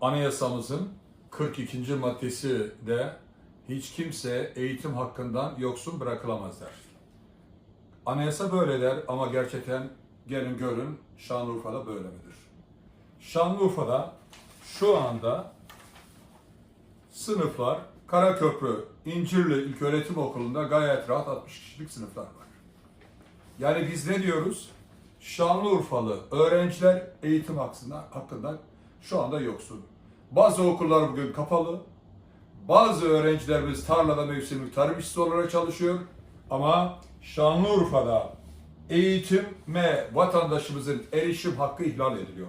Anayasamızın 42. maddesi de hiç kimse eğitim hakkından yoksun bırakılamaz der. Anayasa böyle der ama gerçekten gelin görün Şanlıurfa'da böyle midir? Şanlıurfa'da şu anda sınıflar Karaköprü İncirli İlköğretim Okulu'nda gayet rahat 60 kişilik sınıflar var. Yani biz ne diyoruz? Şanlıurfalı öğrenciler eğitim hakkında, hakkında şu anda yoksun. Bazı okullar bugün kapalı. Bazı öğrencilerimiz tarlada mevsimlik tarım işçisi olarak çalışıyor. Ama Şanlıurfa'da eğitime vatandaşımızın erişim hakkı ihlal ediliyor.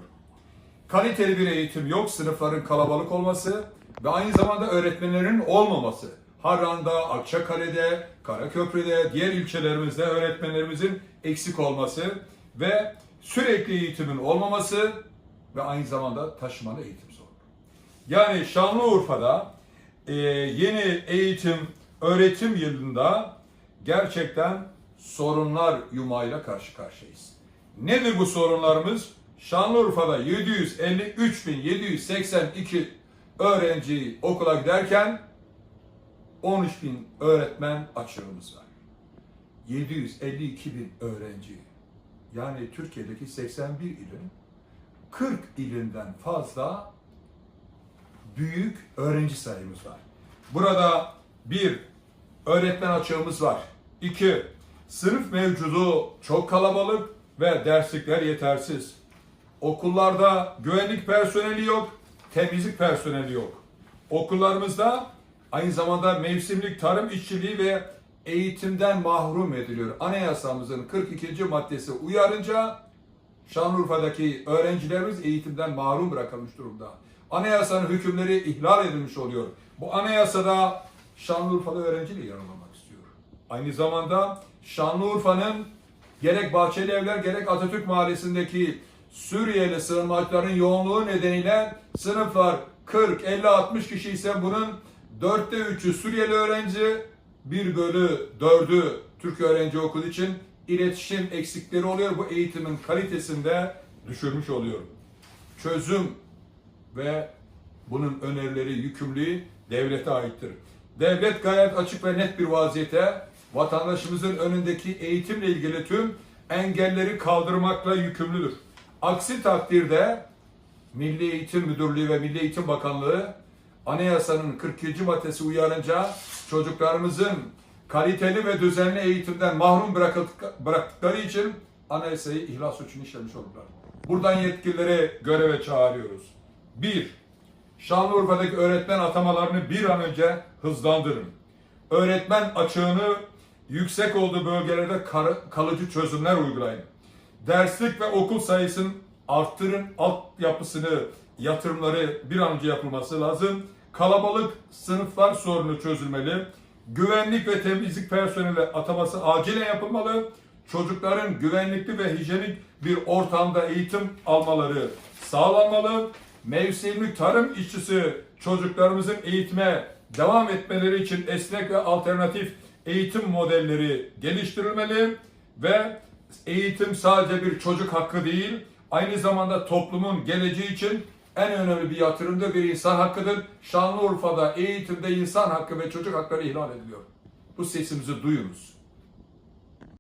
Kaliteli bir eğitim yok, sınıfların kalabalık olması ve aynı zamanda öğretmenlerin olmaması. Harran'da, Akçakale'de, Karaköprü'de, diğer ilçelerimizde öğretmenlerimizin eksik olması ve sürekli eğitimin olmaması ve aynı zamanda taşımalı eğitim sorunu. Yani Şanlıurfa'da e, yeni eğitim, öğretim yılında gerçekten sorunlar yumağıyla karşı karşıyayız. Nedir bu sorunlarımız? Şanlıurfa'da 753.782 öğrenci okula giderken 13 bin öğretmen açığımız var. 752 bin öğrenci. Yani Türkiye'deki 81 ilin 40 ilinden fazla büyük öğrenci sayımız var. Burada bir öğretmen açığımız var. İki sınıf mevcudu çok kalabalık ve derslikler yetersiz. Okullarda güvenlik personeli yok, temizlik personeli yok. Okullarımızda aynı zamanda mevsimlik tarım işçiliği ve eğitimden mahrum ediliyor. Anayasamızın 42. maddesi uyarınca Şanlıurfa'daki öğrencilerimiz eğitimden mahrum bırakılmış durumda. Anayasanın hükümleri ihlal edilmiş oluyor. Bu anayasada Şanlıurfalı öğrenci de yer almak istiyor. Aynı zamanda Şanlıurfa'nın gerek Bahçeli Evler gerek Atatürk Mahallesi'ndeki Suriyeli sığınmacıların yoğunluğu nedeniyle sınıflar 40, 50, 60 kişi ise bunun dörtte üçü Suriyeli öğrenci, bir bölü dördü Türk öğrenci okuduğu için iletişim eksikleri oluyor. Bu eğitimin kalitesinde düşürmüş oluyor. Çözüm ve bunun önerileri, yükümlülüğü devlete aittir. Devlet gayet açık ve net bir vaziyete vatandaşımızın önündeki eğitimle ilgili tüm engelleri kaldırmakla yükümlüdür. Aksi takdirde Milli Eğitim Müdürlüğü ve Milli Eğitim Bakanlığı anayasanın 42. maddesi uyarınca çocuklarımızın kaliteli ve düzenli eğitimden mahrum bıraktıkları için anayasayı ihlal suçunu işlemiş olurlar. Buradan yetkilileri göreve çağırıyoruz. 1. Şanlıurfa'daki öğretmen atamalarını bir an önce hızlandırın. Öğretmen açığını yüksek olduğu bölgelerde kalıcı çözümler uygulayın. Derslik ve okul sayısını arttırın, altyapısını, yatırımları bir an önce yapılması lazım. Kalabalık sınıflar sorunu çözülmeli. Güvenlik ve temizlik personeli ataması acilen yapılmalı. Çocukların güvenlikli ve hijyenik bir ortamda eğitim almaları sağlanmalı. Mevsimlik tarım işçisi çocuklarımızın eğitime devam etmeleri için esnek ve alternatif eğitim modelleri geliştirilmeli ve eğitim sadece bir çocuk hakkı değil, aynı zamanda toplumun geleceği için en önemli bir yatırımda bir insan hakkıdır. Şanlıurfa'da eğitimde insan hakkı ve çocuk hakları ihlal ediliyor. Bu sesimizi duyunuz.